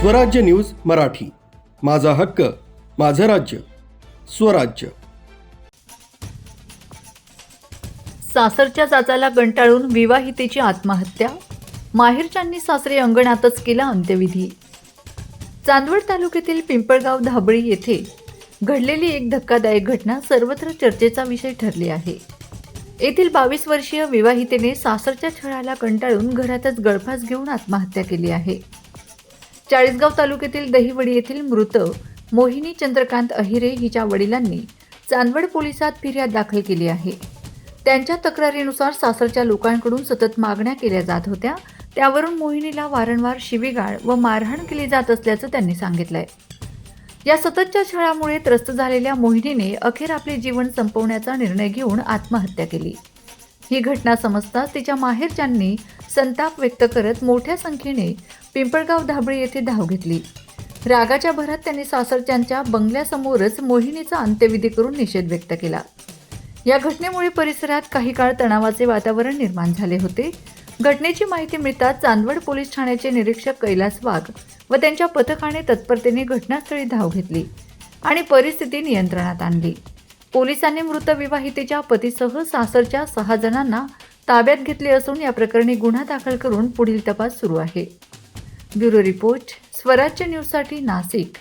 स्वराज्य न्यूज मराठी. माझा हक्क माझं राज्य स्वराज्य. सासरच्या चाचाला कंटाळून विवाहितेची आत्महत्या? माहेरच्यांनी सासरे अंगणातच केला अंत्यविधी. चांदवड तालुक्यातील पिंपळगाव धाबळी येथे घडलेली एक धक्कादायक घटना सर्वत्र चर्चेचा विषय ठरली आहे. येथील बावीस वर्षीय विवाहितेने सासरच्या छळाला कंटाळून घरातच गळफास घेऊन आत्महत्या केली आहे. चाळीसगाव तालुक्यातील दहिवडी येथील मृत मोहिनी चंद्रकांत अहिरे हिच्या वडिलांनी चांदवड पोलिसात फिर्याद दाखल केली आहे. त्यांच्या तक्रारीनुसार सासरच्या लोकांकडून सतत मागण्या केल्या जात होत्या. त्यावरून मोहिनीला वारंवार शिवीगाळ व मारहाण केली जात असल्याचं त्यांनी सांगितलंय. या सततच्या छळामुळे त्रस्त झालेल्या मोहिनीने अखेर आपले जीवन संपवण्याचा निर्णय घेऊन आत्महत्या केली. ही घटना समजता तिच्या माहेरच्यांनी संताप व्यक्त करत मोठ्या संख्येने पिंपळगाव धाबळी येथे धाव घेतली. रागाच्या भरात त्यांनी सासरच्यांच्या बंगल्यासमोरच मोहिनीचा अंत्यविधी करून निषेध व्यक्त केला. या घटनेमुळे परिसरात काही काळ तणावाचे वातावरण निर्माण झाले होते. घटनेची माहिती मिळताच चांदवड पोलीस ठाण्याचे निरीक्षक कैलास वाघ व त्यांच्या पथकाने तत्परतेने घटनास्थळी धाव घेतली आणि परिस्थिती नियंत्रणात आणली. पोलिसांनी मृत विवाहितेच्या पतीसह सासरच्या सहा जणांना ताब्यात घेतले असून या प्रकरणी गुन्हा दाखल करून पुढील तपास सुरू आहे. ब्युरो रिपोर्ट स्वराज्य न्यूजसाठी नाशिक.